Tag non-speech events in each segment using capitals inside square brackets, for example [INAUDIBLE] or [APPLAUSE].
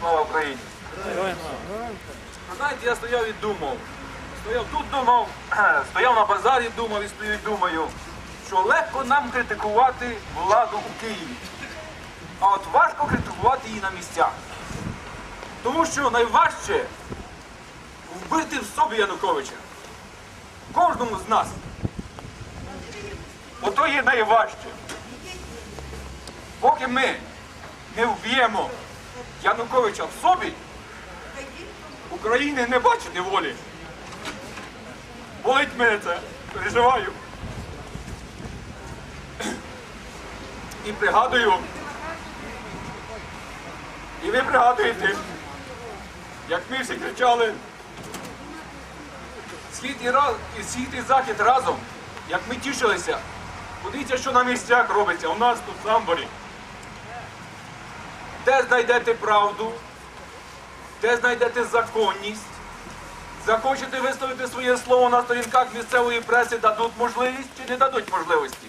Слава Україні! Знаєте, я стояв і думав. Стояв тут думав, [CLEARS THROAT] стояв на базарі, думав і стою і думаю, що легко нам критикувати владу у Києві. А от важко критикувати її на місцях. Тому що найважче вбити в собі Януковича. Кожному з нас. Ото є найважче. Поки ми не вб'ємо Януковича в собі, України не бачити волі. Болить мене це, переживаю. І пригадую. І ви пригадуєте, як ми всі кричали схід і, раз, і схід і захід разом, як ми тішилися. Подивіться, що на місцях робиться у нас тут в Самборі. Де знайдете правду, де знайдете законність, захочете висловити своє слово на сторінках місцевої преси, дадуть можливість чи не дадуть можливості.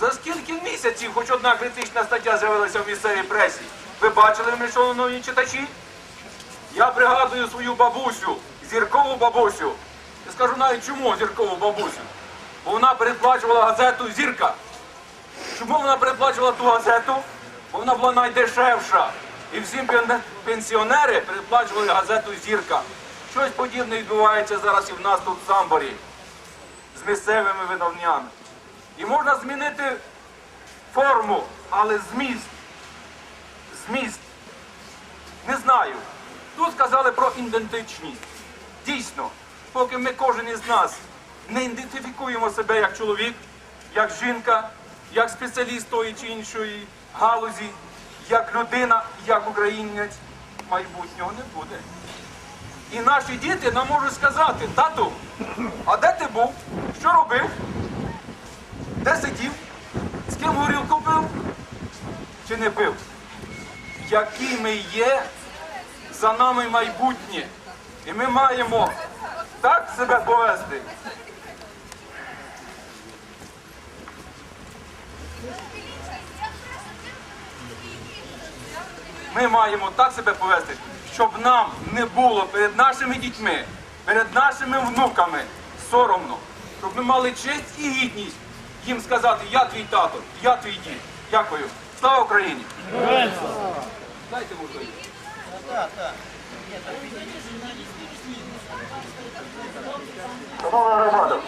За скільки місяців хоч одна критична стаття з'явилася в місцевій пресі? Ви бачили, шановні читачі? Я пригадую свою бабусю, зіркову бабусю. Я скажу навіть чому зіркову бабусю. Бо вона передплачувала газету Зірка. Чому вона передплачувала ту газету? Вона була найдешевша. І всі пенсіонери передплачували газету Зірка. Щось подібне відбувається зараз і в нас тут в Самборі з місцевими видавнями. І можна змінити форму, але зміст. Зміст. Не знаю. Тут сказали про ідентичність. Дійсно, поки ми кожен із нас не ідентифікуємо себе як чоловік, як жінка, як спеціаліст тої чи іншої галузі, як людина, як українець, майбутнього не буде. І наші діти нам можуть сказати, тату, а де ти був? Що робив? Де сидів? З ким горілку пив? Чи не пив? Які ми є, за нами майбутнє. І ми маємо так себе повести. Ми маємо так себе повести, щоб нам не було перед нашими дітьми, перед нашими внуками соромно, щоб ми мали честь і гідність їм сказати, я твій тато, я твій дід. Дякую. Слава Україні! Дайте можливість. Шановна громада,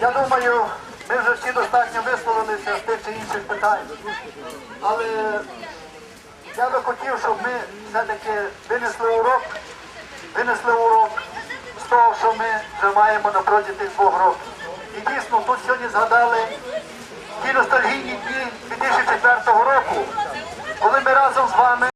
я думаю, ми вже всі достатньо висловилися з тих чи інших питань. Але я би хотів, щоб ми все-таки винесли урок, винесли урок з того, що ми вже маємо на протязі двох років. І дійсно тут сьогодні згадали ті ностальгійні дні 2004 року, коли ми разом з вами.